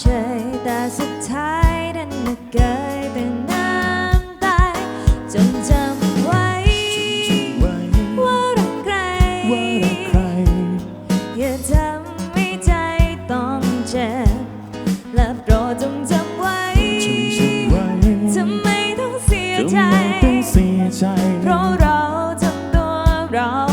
เฉยแต่สุดท้ายดันมาเกยเป็นน้ำตายจนจำไว้ว่ารักใครอย่าทำให้ใจต้องเจ็บและโปรดจงจำไว้จะไม่ต้องเสียใจ เพราะเราทำตัวเรา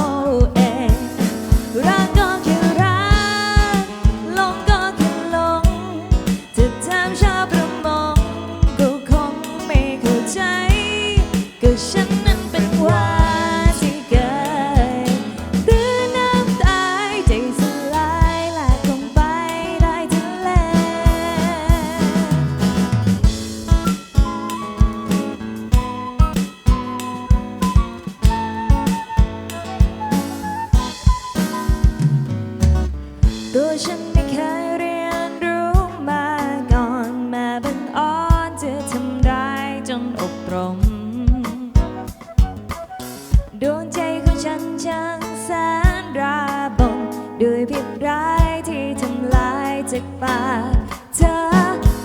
ด้วยผิดร้ายที่ทำลายจากปากเธอ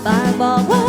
ปากบอกว่า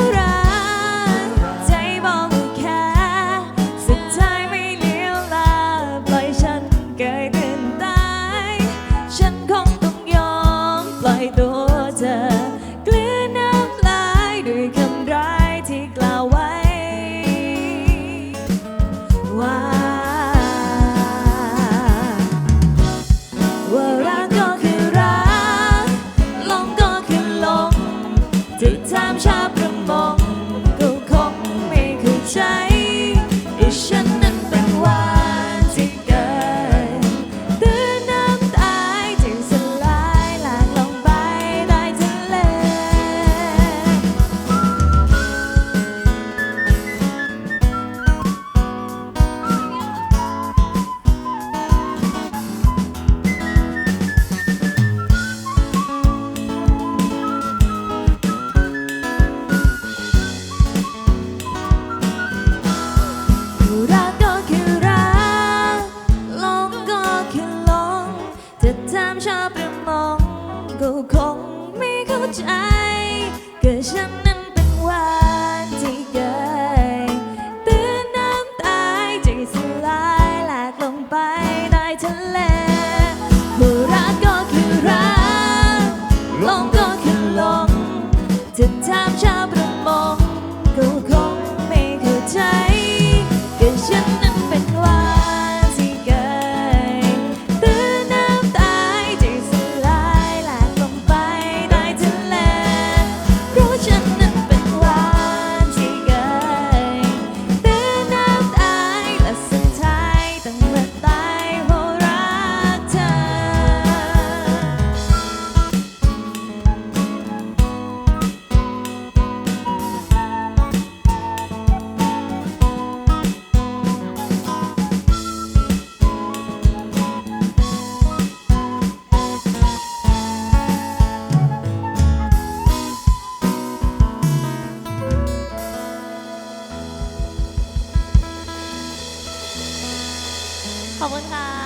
ขอบคุณค่ะ